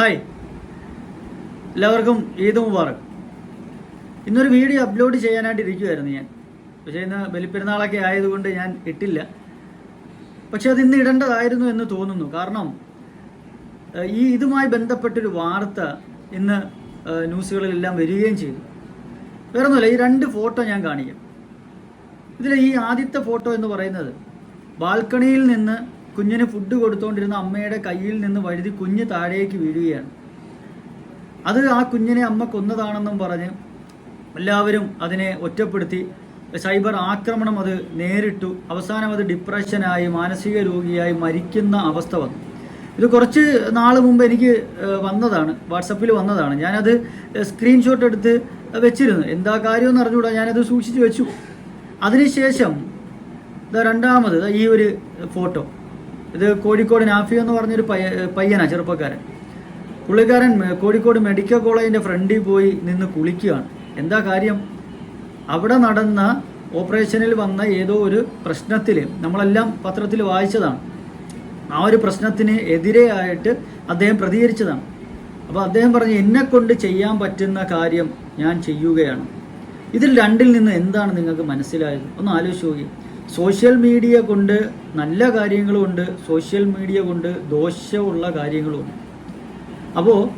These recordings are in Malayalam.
ഹായ്. എല്ലാവർക്കും ഈദ് മുബാറക്. ഇന്നൊരു വീഡിയോ അപ്ലോഡ് ചെയ്യാനായിട്ട് ഇരിക്കുമായിരുന്നു ഞാൻ. പക്ഷേ ഇന്ന് ബലിപ്പെരുന്നാളൊക്കെ ആയതുകൊണ്ട് ഞാൻ ഇട്ടില്ല. പക്ഷെ അത് ഇന്ന് ഇടേണ്ടതായിരുന്നു എന്ന് തോന്നുന്നു. കാരണം ഈ ഇതുമായി ബന്ധപ്പെട്ടൊരു വാർത്ത ഇന്ന് ന്യൂസുകളിലെല്ലാം വരികയും ചെയ്തു. വേറെ ഒന്നുമില്ല ഈ രണ്ട് ഫോട്ടോ ഞാൻ കാണിക്കാം. ഇതിൽ ഈ ആദ്യത്തെ ഫോട്ടോ എന്ന് പറയുന്നത് ബാൽക്കണിയിൽ നിന്ന് കുഞ്ഞിന് ഫുഡ് കൊടുത്തുകൊണ്ടിരുന്ന അമ്മയുടെ കയ്യിൽ നിന്ന് വഴുതി കുഞ്ഞ് താഴേക്ക് വീഴുകയാണ്. അത് ആ കുഞ്ഞിനെ അമ്മ കൊന്നതാണെന്നും പറഞ്ഞ് എല്ലാവരും അതിനെ ഒറ്റപ്പെടുത്തി. സൈബർ ആക്രമണം അത് നേരിട്ടു. അവസാനം അത് ഡിപ്രഷനായി മാനസിക രോഗിയായി മരിക്കുന്ന അവസ്ഥ വന്നു. ഇത് കുറച്ച് നാൾ മുമ്പ് എനിക്ക് വന്നതാണ്. വാട്സപ്പിൽ വന്നതാണ്. ഞാനത് സ്ക്രീൻഷോട്ട് എടുത്ത് വെച്ചിരുന്നു. എന്താ കാര്യമെന്ന് അറിഞ്ഞുകൂടാ? ഞാനത് സൂക്ഷിച്ചു വെച്ചു. അതിനുശേഷം രണ്ടാമത് ഈ ഒരു ഫോട്ടോ. ഇത് കോഴിക്കോട് നാഫി എന്ന് പറഞ്ഞൊരു പയ്യ പയ്യനാ ചെറുപ്പക്കാരൻ. പുള്ളിക്കാരൻ കോഴിക്കോട് മെഡിക്കൽ കോളേജിന്റെ ഫ്രണ്ടിൽ പോയി നിന്ന് കുളിക്കുകയാണ്. എന്താ കാര്യം? അവിടെ നടന്ന ഓപ്പറേഷനിൽ വന്ന ഏതോ ഒരു പ്രശ്നത്തിൽ നമ്മളെല്ലാം പത്രത്തിൽ വായിച്ചതാണ്. ആ ഒരു പ്രശ്നത്തിന് എതിരെയായിട്ട് അദ്ദേഹം പ്രതികരിച്ചതാണ്. അപ്പോൾ അദ്ദേഹം പറഞ്ഞു എന്നെ കൊണ്ട് ചെയ്യാൻ പറ്റുന്ന കാര്യം ഞാൻ ചെയ്യുകയാണ്. ഇതിൽ രണ്ടിൽ നിന്ന് എന്താണ് നിങ്ങൾക്ക് മനസ്സിലായത്? ഒന്ന് ആലോചിച്ച് നോക്കി സോഷ്യൽ മീഡിയ കൊണ്ട് നല്ല കാര്യങ്ങളുമുണ്ട് സോഷ്യൽ മീഡിയ കൊണ്ട് ദോഷമുള്ള കാര്യങ്ങളുമുണ്ട്. അപ്പോൾ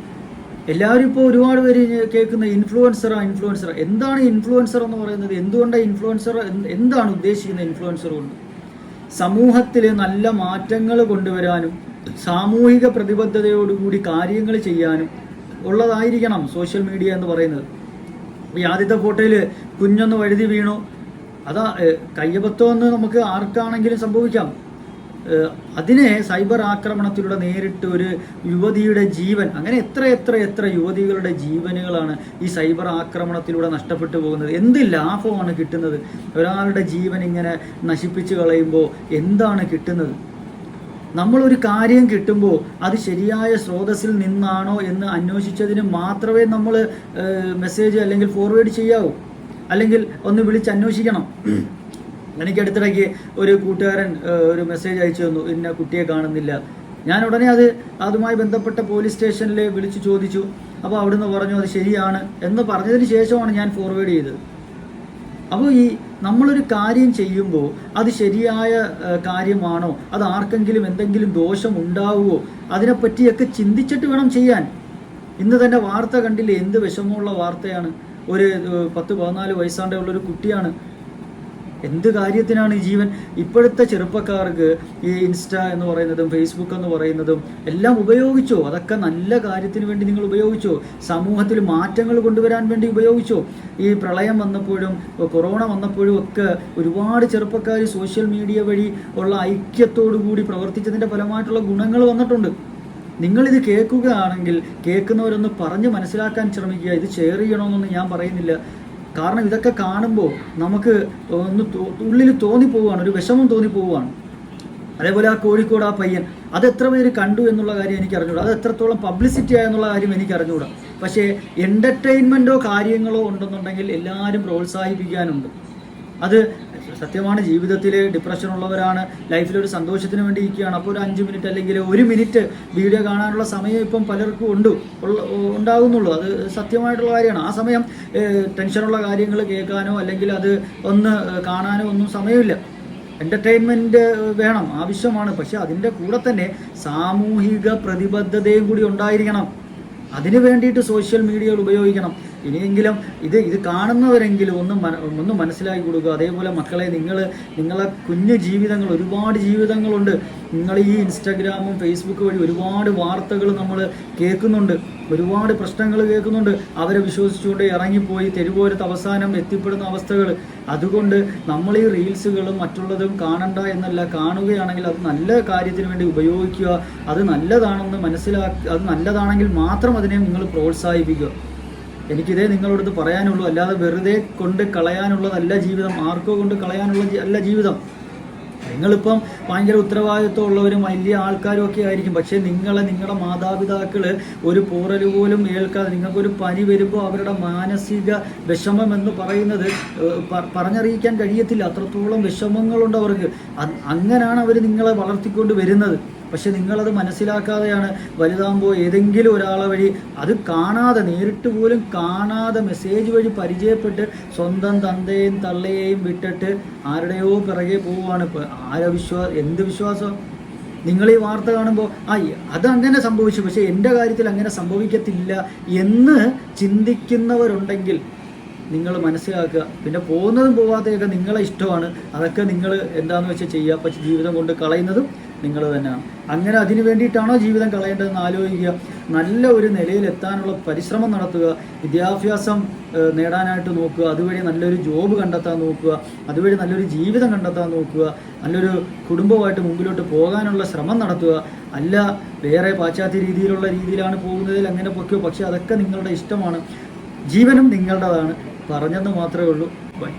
എല്ലാവരും ഇപ്പോൾ ഒരുപാട് പേര് കേൾക്കുന്ന ഇൻഫ്ലുവൻസറാ ഇൻഫ്ലുവൻസർ എന്താണ് ഇൻഫ്ലുവൻസർ എന്ന് പറയുന്നത്? എന്തുകൊണ്ടാണ് ഇൻഫ്ലുവൻസർ എന്താണ് ഉദ്ദേശിക്കുന്നത് ഇൻഫ്ലുവൻസർ കൊണ്ട്? സമൂഹത്തിൽ നല്ല മാറ്റങ്ങൾ കൊണ്ടുവരാനും സാമൂഹിക പ്രതിബദ്ധതയോടുകൂടി കാര്യങ്ങൾ ചെയ്യാനും ഉള്ളതായിരിക്കണം സോഷ്യൽ മീഡിയ എന്ന് പറയുന്നത്. ഈ ആദ്യത്തെ ഫോട്ടോയിൽ കുഞ്ഞൊന്ന് വഴുതി വീണു. അതാ ഏഹ്, എന്ന് നമുക്ക് ആർക്കാണെങ്കിലും സംഭവിക്കാം. അതിനെ സൈബർ ആക്രമണത്തിലൂടെ നേരിട്ട് ഒരു യുവതിയുടെ ജീവൻ അങ്ങനെ എത്ര എത്ര എത്ര യുവതികളുടെ ജീവനുകളാണ് ഈ സൈബർ ആക്രമണത്തിലൂടെ നഷ്ടപ്പെട്ടു പോകുന്നത്? എന്ത് ലാഭമാണ് കിട്ടുന്നത്. ഒരാളുടെ ജീവൻ ഇങ്ങനെ നശിപ്പിച്ചു കളയുമ്പോൾ എന്താണ് കിട്ടുന്നത്? നമ്മളൊരു കാര്യം കിട്ടുമ്പോൾ അത് ശരിയായ സ്രോതസ്സിൽ നിന്നാണോ എന്ന് അന്വേഷിച്ചതിന് മാത്രമേ നമ്മൾ മെസ്സേജ് അല്ലെങ്കിൽ ഫോർവേഡ് ചെയ്യാവൂ. അല്ലെങ്കിൽ ഒന്ന് വിളിച്ച് അന്വേഷിക്കണം. എനിക്ക് അടുത്തിടയ്ക്ക് ഒരു കൂട്ടുകാരൻ ഒരു മെസ്സേജ് അയച്ചു തന്നു. ഇന്ന കുട്ടിയെ കാണുന്നില്ല. ഞാൻ ഉടനെ അത് അതുമായി ബന്ധപ്പെട്ട പോലീസ് സ്റ്റേഷനിൽ വിളിച്ചു ചോദിച്ചു. അപ്പോൾ അവിടുന്ന് പറഞ്ഞു അത് ശരിയാണ് എന്ന് പറഞ്ഞതിന് ശേഷമാണ് ഞാൻ ഫോർവേഡ് ചെയ്തത്. അപ്പോൾ ഈ നമ്മളൊരു കാര്യം ചെയ്യുമ്പോൾ അത് ശരിയായ കാര്യമാണോ? അത് ആർക്കെങ്കിലും എന്തെങ്കിലും ദോഷം ഉണ്ടാവുമോ അതിനെപ്പറ്റിയൊക്കെ ചിന്തിച്ചിട്ട് വേണം ചെയ്യാൻ. ഇന്ന് തന്നെ വാർത്ത കണ്ടില്ലേ? എന്ത് വിഷമമുള്ള വാർത്തയാണ്. ഒരു പത്ത് പതിനാല് വയസ്സാണ്ടേ ഉള്ളൊരു കുട്ടിയാണ്. എന്ത് കാര്യത്തിനാണ് ഈ ജീവൻ? ഇപ്പോഴത്തെ ചെറുപ്പക്കാർക്ക് ഈ ഇൻസ്റ്റ എന്ന് പറയുന്നതും ഫേസ്ബുക്ക് എന്ന് പറയുന്നതും എല്ലാം ഉപയോഗിച്ചോ? അതൊക്കെ നല്ല കാര്യത്തിന് വേണ്ടി നിങ്ങൾ ഉപയോഗിച്ചോ? സമൂഹത്തിൽ മാറ്റങ്ങൾ കൊണ്ടുവരാൻ വേണ്ടി ഉപയോഗിച്ചോ? ഈ പ്രളയം വന്നപ്പോഴും കൊറോണ വന്നപ്പോഴും ഒക്കെ ഒരുപാട് ചെറുപ്പക്കാർ സോഷ്യൽ മീഡിയ വഴി ഉള്ള ഐക്യത്തോടു കൂടി പ്രവർത്തിച്ചതിന്റെ ഫലമായിട്ടുള്ള ഗുണങ്ങൾ വന്നിട്ടുണ്ട്. നിങ്ങളിത് കേൾക്കുകയാണെങ്കിൽ കേൾക്കുന്നവരൊന്ന് പറഞ്ഞ് മനസ്സിലാക്കാൻ ശ്രമിക്കുക. ഇത് ഷെയർ ചെയ്യണമെന്നൊന്നും ഞാൻ പറയുന്നില്ല. കാരണം ഇതൊക്കെ കാണുമ്പോൾ നമുക്ക് ഒന്ന് ഉള്ളിൽ തോന്നിപ്പോവുകയാണ്. ഒരു വിഷമം തോന്നിപ്പോവുകയാണ്. അതേപോലെ ആ കോഴിക്കോട് ആ പയ്യൻ അത് എത്ര പേര് കണ്ടു എന്നുള്ള കാര്യം എനിക്ക് അറിഞ്ഞൂടാ. അത് എത്രത്തോളം പബ്ലിസിറ്റി ആയെന്നുള്ള കാര്യം എനിക്ക് അറിഞ്ഞൂടാ. പക്ഷേ എന്റർടൈൻമെന്റോ കാര്യങ്ങളോ ഉണ്ടെന്നുണ്ടെങ്കിൽ എല്ലാവരും പ്രോത്സാഹിപ്പിക്കാനുണ്ട്. അത് സത്യമാണ് ജീവിതത്തിൽ ഡിപ്രഷൻ ഉള്ളവരാണ് ലൈഫിൽ ഒരു സന്തോഷത്തിന് വേണ്ടി ഇരിക്കുകയാണ്. അപ്പോൾ ഒരു അഞ്ച് മിനിറ്റ് അല്ലെങ്കിൽ ഒരു മിനിറ്റ് വീഡിയോ കാണാനുള്ള സമയം ഇപ്പം പലർക്കും ഉണ്ട് ഉണ്ടാകുന്നുള്ളൂ. അത് സത്യമായിട്ടുള്ള കാര്യമാണ്. ആ സമയം ടെൻഷനുള്ള കാര്യങ്ങൾ കേൾക്കാനോ അല്ലെങ്കിൽ അത് ഒന്ന് കാണാനോ ഒന്നും സമയമില്ല. എന്റർടൈൻമെന്റ് വേണം ആവശ്യമാണ്. പക്ഷെ അതിന്റെ കൂടെ തന്നെ സാമൂഹിക പ്രതിബദ്ധതയും കൂടി ഉണ്ടായിരിക്കണം. അതിനു വേണ്ടിയിട്ട് സോഷ്യൽ മീഡിയകൾ ഉപയോഗിക്കണം. ഇനിയെങ്കിലും ഇത് ഇത് കാണുന്നവരെങ്കിലും ഒന്ന് ഒന്ന് മനസ്സിലാക്കി കൊടുക്കുക. അതേപോലെ മക്കളെ നിങ്ങൾ നിങ്ങളെ കുഞ്ഞു ജീവിതങ്ങൾ ഒരുപാട് ജീവിതങ്ങളുണ്ട്. നിങ്ങൾ ഈ ഇൻസ്റ്റാഗ്രാമും ഫേസ്ബുക്ക് വഴി ഒരുപാട് വാർത്തകൾ നമ്മൾ കേൾക്കുന്നുണ്ട്. ഒരുപാട് പ്രശ്നങ്ങൾ കേൾക്കുന്നുണ്ട്. അവരെ വിശ്വസിച്ചുകൊണ്ട് ഇറങ്ങിപ്പോയി തെരുവോരത്ത് അവസാനം എത്തിപ്പെടുന്ന അവസ്ഥകൾ. അതുകൊണ്ട് നമ്മൾ ഈ റീൽസുകളും മറ്റുള്ളതും കാണണ്ട എന്നല്ല. കാണുകയാണെങ്കിൽ അത് നല്ല കാര്യത്തിന് വേണ്ടി ഉപയോഗിക്കുക. അത് നല്ലതാണെന്ന് മനസ്സിലാക്കി അത് നല്ലതാണെങ്കിൽ മാത്രം അതിനെ നിങ്ങൾ പ്രോത്സാഹിപ്പിക്കുക. എനിക്കിതേ നിങ്ങളോട് പറയാനുള്ളൂ. അല്ലാതെ വെറുതെ കൊണ്ട് കളയാനുള്ളതല്ല ജീവിതം. ആർക്കോ കൊണ്ട് കളയാനുള്ള അല്ല ജീവിതം. നിങ്ങളിപ്പം ഭയങ്കര ഉത്തരവാദിത്വം ഉള്ളവരും വലിയ ആൾക്കാരും ഒക്കെ ആയിരിക്കും. പക്ഷേ നിങ്ങളെ നിങ്ങളുടെ മാതാപിതാക്കൾ ഒരു പോറൽ പോലും ഏൽക്കാതെ നിങ്ങൾക്കൊരു പനി വരുമ്പോൾ അവരുടെ മാനസിക വിഷമം എന്ന് പറയുന്നത് പറഞ്ഞറിയിക്കാൻ കഴിയത്തില്ല. അത്രത്തോളം വിഷമങ്ങളുണ്ട് അവർക്ക്. അങ്ങനെയാണ് അവർ നിങ്ങളെ വളർത്തിക്കൊണ്ട് വരുന്നത്. പക്ഷെ നിങ്ങളത് മനസ്സിലാക്കാതെയാണ് വലുതാകുമ്പോൾ ഏതെങ്കിലും ഒരാളെ വഴി അത് കാണാതെ നേരിട്ട് പോലും കാണാതെ മെസ്സേജ് വഴി പരിചയപ്പെട്ട് സ്വന്തം തന്തയെയും തള്ളയെയും വിട്ടിട്ട് ആരുടെയോ പിറകെ പോവുകയാണ് ഇപ്പോൾ ആരെ വിശ്വാ എന്ത് വിശ്വാസം? നിങ്ങൾ ഈ വാർത്ത കാണുമ്പോൾ ആ അതങ്ങനെ സംഭവിച്ചു പക്ഷേ എന്റെ കാര്യത്തിൽ അങ്ങനെ സംഭവിക്കത്തില്ല എന്ന് ചിന്തിക്കുന്നവരുണ്ടെങ്കിൽ നിങ്ങൾ മനസ്സിലാക്കുക. പിന്നെ പോകുന്നതും പോവാത്തതൊക്കെ നിങ്ങളെ ഇഷ്ടമാണ്. അതൊക്കെ നിങ്ങൾ എന്താണെന്ന് വെച്ചാൽ ചെയ്യുക. പക്ഷെ ജീവിതം കൊണ്ട് കളയുന്നതും നിങ്ങൾ തന്നെയാണ് അങ്ങനെ അതിനു വേണ്ടിയിട്ടാണോ ജീവിതം കളയേണ്ടതെന്ന് ആലോചിക്കുക. നല്ല ഒരു നിലയിൽ എത്താനുള്ള പരിശ്രമം നടത്തുക. വിദ്യാഭ്യാസം നേടാനായിട്ട് നോക്കുക. അതുവഴി നല്ലൊരു ജോബ് കണ്ടെത്താൻ നോക്കുക. അതുവഴി നല്ലൊരു ജീവിതം കണ്ടെത്താൻ നോക്കുക. നല്ലൊരു കുടുംബമായിട്ട് മുമ്പിലോട്ട് പോകാനുള്ള ശ്രമം നടത്തുക. അല്ല വേറെ പാശ്ചാത്യ രീതിയിലുള്ള രീതിയിലാണ് പോകുന്നതിൽ അങ്ങനെ പൊക്കോ പക്ഷേ അതൊക്കെ നിങ്ങളുടെ ഇഷ്ടമാണ്. ജീവനും നിങ്ങളുടേതാണ്. പറഞ്ഞെന്ന് മാത്രമേ ഉള്ളൂ. ബൈ